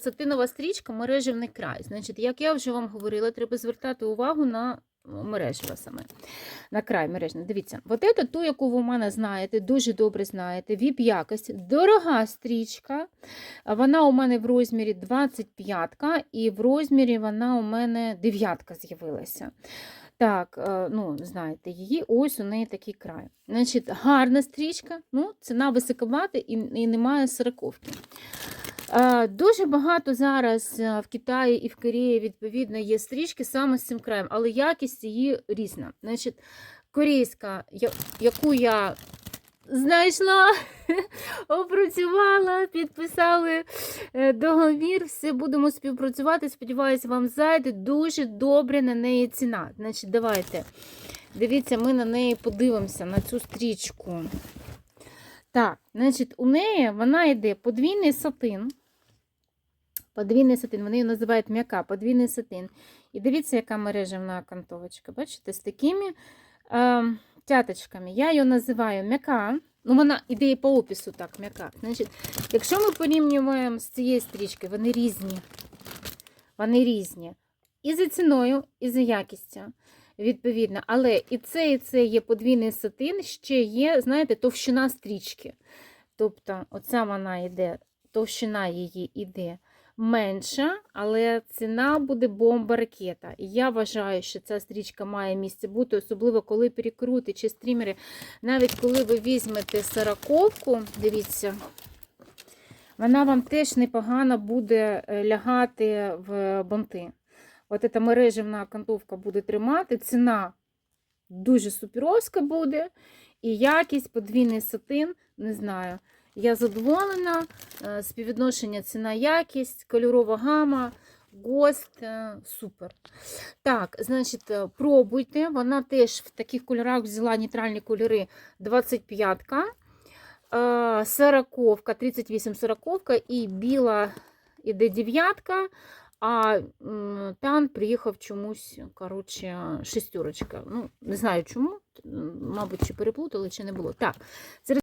Сатинова стрічка мережевний край. Значить, як я вже вам говорила, треба звертати увагу на мережева саме. На край мережний. Дивіться, от це ту, яку ви у мене знаєте, дуже добре знаєте. Віп якості. Дорога стрічка. Вона у мене в розмірі 25 і в розмірі вона у мене 9 з'явилася. Так, е, ну, знаєте, її ось у неї такий край. Значить, гарна стрічка, ну, ціна високовата і, і немає сороковки. Е, Дуже багато зараз е, в Китаї і в Кореї, відповідно, є стрічки саме з цим краєм, але якість її різна. Значить, корейська, яку я знайшла, опрацювала, підписали е, договір, все будемо співпрацювати. Сподіваюся, вам зайде дуже добре на неї ціна. Значить, давайте. Дивіться, ми на неї подивимося, на цю стрічку. Так, значить, у неї вона йде подвійний сатин. Подвійний сатин, вони її називають м'яка, подвійний сатин. І дивіться, яка мережевна окантовочка. Бачите, з такими е, тяточками. Я її називаю м'яка. Ну, вона іде по опису так, м'яка. Значить, якщо ми порівнюємо з цією стрічкою, вони різні. Вони різні. І за ціною, і за якістю, відповідно. Але і це, і це є подвійний сатин, ще є, знаєте, товщина стрічки. Тобто, оця вона йде, товщина її йде менша, але ціна буде бомба ракета. І я вважаю, що ця стрічка має місце бути, особливо коли перекрути чи стрімери. Навіть коли ви візьмете сороковку, дивіться, вона вам теж непогано буде е, лягати в бонти. От ця мережевна окантовка буде тримати, ціна дуже суперовська буде, і якість, подвійний сатин, не знаю. Я задоволена, е, співвідношення ціна-якість, кольорова гама, ГОСТ, е, супер. Так, значить, е, пробуйте. Вона теж в таких кольорах взяла нейтральні кольори 25-ка, 40-ка, 38-40 і біла іде дев'ятка, а тан приїхав чомусь, коротше, шестерочка. Ну, не знаю чому, мабуть, чи переплутали, чи не було. Так,